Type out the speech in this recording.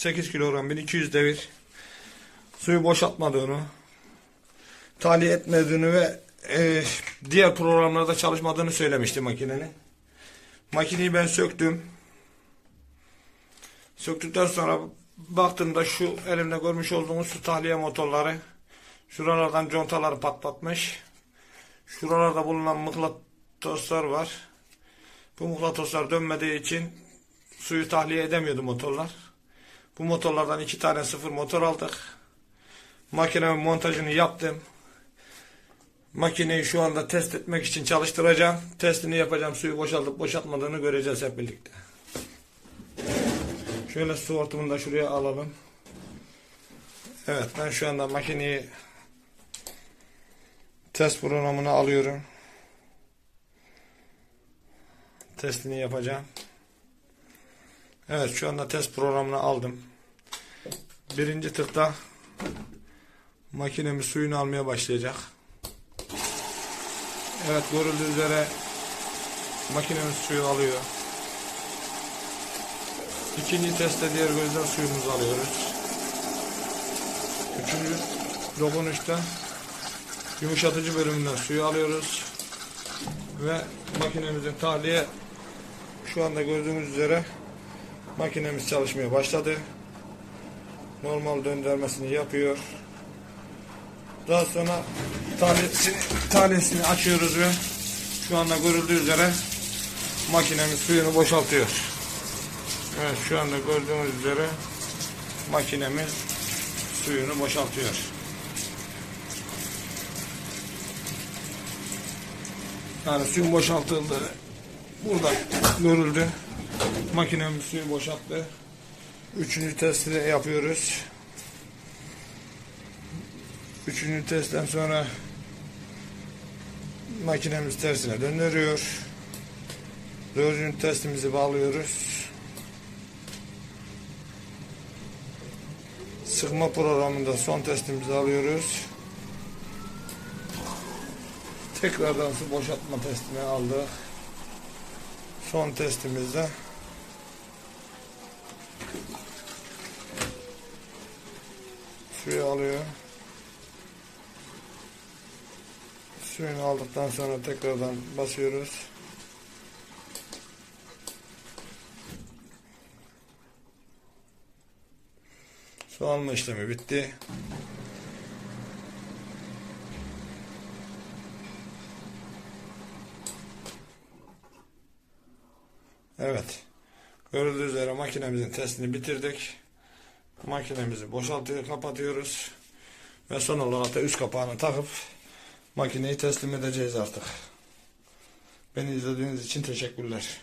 8 kilogram 1200 devir suyu boşaltmadığını tahliye etmediğini ve e, diğer programlarda çalışmadığını söylemişti makinenin. Makineyi ben söktüm. Söktükten sonra baktığımda şu elimde görmüş olduğunuz su tahliye motorları şuralardan contaları patlatmış. Şuralarda bulunan mıknatıslar var. Bu mıknatıslar dönmediği için suyu tahliye edemiyordu motorlar. Bu motorlardan iki tane sıfır motor aldık. Makinenin montajını yaptım. Makineyi şu anda test etmek için çalıştıracağım. Testini yapacağım. Suyu boşaltıp boşaltmadığını göreceğiz hep birlikte. Şöyle su hortumunu da şuraya alalım. Evet ben şu anda makineyi test programına alıyorum. Testini yapacağım. Evet şu anda test programını aldım. Birinci tıkta makinemiz suyunu almaya başlayacak. Evet görüldüğü üzere makinemiz suyu alıyor. İkinci testte diğer gözden suyumuzu alıyoruz. Üçüncü dokunuşta yumuşatıcı bölümünden suyu alıyoruz. Ve makinemizin tahliye şu anda gördüğünüz üzere makinemiz çalışmaya başladı. Normal döndürmesini yapıyor. Daha sonra tahliyesini, tahliyesini açıyoruz ve şu anda görüldüğü üzere makinemiz suyunu boşaltıyor. Evet şu anda gördüğünüz üzere makinemiz suyunu boşaltıyor. Yani suyun boşaltıldığı burada görüldü. Makinemiz suyu boşalttı. Üçüncü testini yapıyoruz. Üçüncü testten sonra makinemiz tersine döndürüyor. Dördüncü testimizi bağlıyoruz. Sıkma programında son testimizi alıyoruz. Tekrardan su boşaltma testini aldık. Son testimizde suyu alıyor. Suyunu aldıktan sonra tekrardan basıyoruz. Su alma işlemi bitti. Evet. Görüldüğü üzere makinemizin testini bitirdik. Makinemizi boşaltıyor, kapatıyoruz. Ve son olarak da üst kapağını takıp makineyi teslim edeceğiz artık. Beni izlediğiniz için teşekkürler.